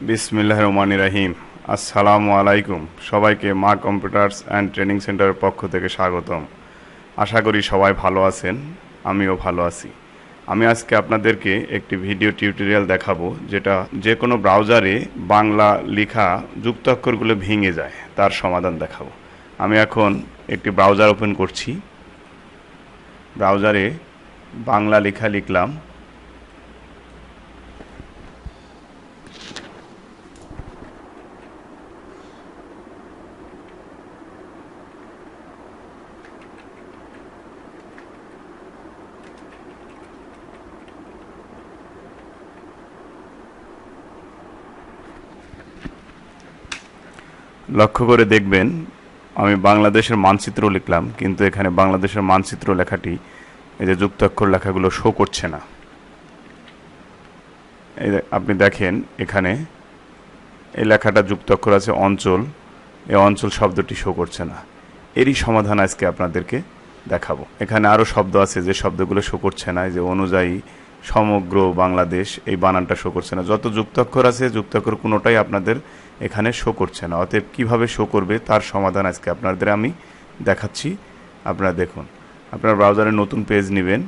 বিসমিল্লাহ রহমান রাহিম। আসসালামু আলাইকুম। সবাইকে মা কম্পিউটার্স অ্যান্ড ট্রেনিং সেন্টারের পক্ষ থেকে স্বাগতম। আশা করি সবাই ভালো আছেন, আমিও ভালো আছি। আমি আজকে আপনাদেরকে একটি ভিডিও টিউটোরিয়াল দেখাবো, যেটা যে কোনো ব্রাউজারে বাংলা লেখা যুক্তাক্ষরগুলো ভেঙে যায়, তার সমাধান দেখাবো। আমি এখন একটি ব্রাউজার ওপেন করছি। ব্রাউজারে বাংলা লেখা লিখলাম। লক্ষ্য করে দেখবেন, আমি বাংলাদেশের মানচিত্র লিখলাম, কিন্তু এখানে বাংলাদেশের মানচিত্র লেখাটি এই যে যুক্তাক্ষর লেখাগুলো শো করছে না। এই আপনি দেখেন এখানে, এই লেখাটা যুক্তাক্ষর আছে অঞ্চল এই অঞ্চল শব্দটি শো করছে না। এরই সমাধান আজকে আপনাদেরকে দেখাবো। এখানে আরও শব্দ আছে যে শব্দগুলো শো করছে না যে অনুযায়ী সমগ্র বাংলাদেশ এই বানানটা শো করছে না। যত যুক্তাক্ষর আছে, যুক্তাক্ষর কোনোটাই আপনাদের এখানে শো করছে না। অতএব কীভাবে শো করবে তার সমাধান আজকে আপনাদের আমি দেখাচ্ছি। আপনারা দেখুন। আপনার ব্রাউজারে নতুন পেজ নেবেন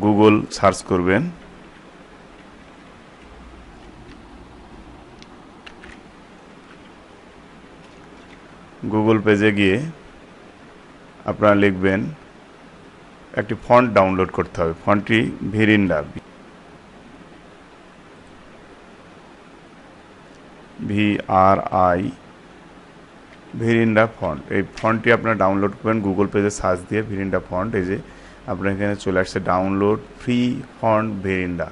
গুগল সার্চ করবেন। গুগল পেজে গিয়ে আপনারা লিখবেন একটি ফন্ট ডাউনলোড করতে হবে। ফন্টটি Vrinda V R I Vrinda font এই ফন্টটি আপনারা ডাউনলোড করবেন গুগল পেজে সার্চ দিয়ে ভিরিন্ডা ফন্ট এই যে আপনার এখানে চলে আসছে ডাউনলোড ফ্রি ফন্ট ভিরিন্ডা।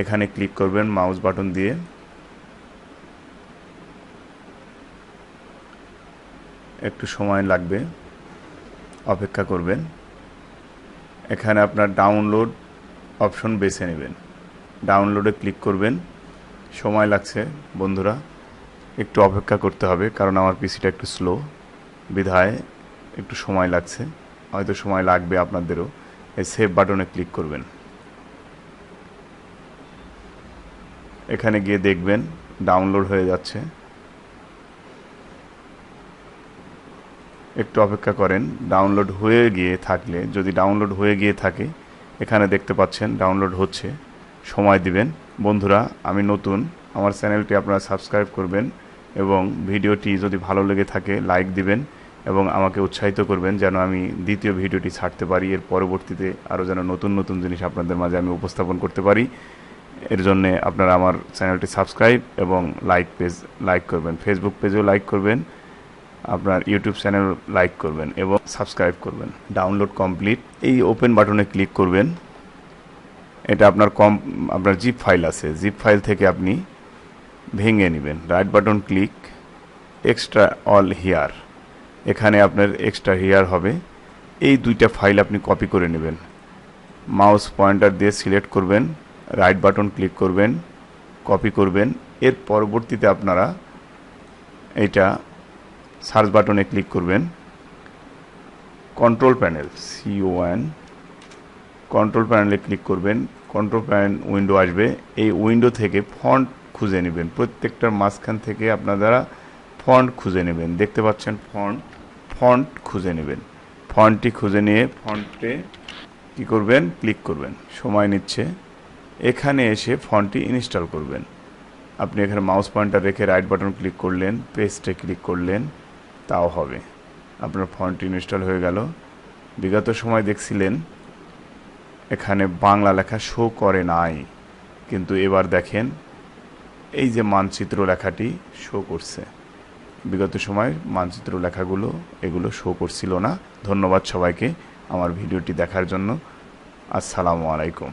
এখানে ক্লিক করবেন মাউস বাটন দিয়ে। একটু সময় লাগবে, অপেক্ষা করবেন। এখানে আপনার ডাউনলোড অপশন বেছে নেবেন। ডাউনলোডে ক্লিক করবেন। সময় লাগছে, বন্ধুরা। একটু অপেক্ষা করতে হবে, কারণ আমার পিসিটা একটু স্লো বিধায় একটু সময় লাগছে। হয়তো সময় লাগবে আপনাদেরও। এই সেভ বাটনে ক্লিক করবেন। এখানে গিয়ে দেখবেন ডাউনলোড হয়ে যাচ্ছে। একটু অপেক্ষা করেন। ডাউনলোড হয়ে গিয়ে থাকলে, যদি ডাউনলোড হয়ে গিয়ে থাকে, এখানে দেখতে পাচ্ছেন ডাউনলোড হচ্ছে। সময় দিবেন। বন্ধুরা, আমি নতুন। আমার চ্যানেলটি আপনারা সাবস্ক্রাইব করবেন এবং ভিডিওটি যদি ভালো লেগে থাকে, লাইক দিবেন এবং আমাকে উৎসাহিত করবেন যেন আমি দ্বিতীয় ভিডিওটি ছাড়তে পারি। এর পরবর্তীতে আরও যেন নতুন নতুন জিনিস আপনাদের মাঝে আমি উপস্থাপন করতে পারি। এর জন্যে আপনারা আমার চ্যানেলটি সাবস্ক্রাইব এবং লাইক পেজ, লাইক করবেন। ফেসবুক পেজেও লাইক করবেন। আপনার ইউটিউব চ্যানেল লাইক করবেন এবং সাবস্ক্রাইব করবেন। ডাউনলোড কমপ্লিট এই ওপেন বাটনে ক্লিক করবেন। এটা আপনার কম আপনার জিপ ফাইল আছে। জিপ ফাইল থেকে আপনি ভেঙে নেবেন। Right button click extract all here এখানে আপনার এক্সট্রা হিয়ার হবে। এই দুইটা ফাইল আপনি কপি করে নেবেন। মাউস পয়েন্টার দিয়ে সিলেক্ট করবেন। রাইট বাটন ক্লিক করবেন। কপি করবেন। এর পরবর্তীতে আপনারা এইটা সার্চ বাটনে ক্লিক করবেন। কন্ট্রোল প্যানেল সিও সিওএন কন্ট্রোল প্যানেলে ক্লিক করবেন। কন্ট্রোল প্যানেল উইন্ডো আসবে। এই উইন্ডো থেকে ফন্ট খুঁজে নেবেন। প্রত্যেকটার মাঝখান থেকে আপনারা ফন্ট খুঁজে নেবেন। দেখতে পাচ্ছেন ফন্ট ফন্ট খুঁজে নেবেন। ফন্টটি খুঁজে নিয়ে ফন্টে কি করবেন? ক্লিক করবেন। সময় নিচ্ছে। এখানে এসে ফন্টটি ইনস্টল করবেন। আপনি এখানে মাউস পয়েন্টার রেখে রাইট বাটন ক্লিক করলেন, পেস্টে ক্লিক করলেন। তাও হবে। আপনার ফন্ট ইনস্টল হয়ে গেল। বিগত সময় দেখছিলেন, এখানে বাংলা লেখা শো করে নাই। কিন্তু এবার দেখেন, এই যে মানচিত্র লেখাটি শো করছে। বিগত সময় মানচিত্র লেখাগুলো, এগুলো শো করছিল না। ধন্যবাদ সবাইকে আমার ভিডিওটি দেখার জন্য। আসসালামু আলাইকুম।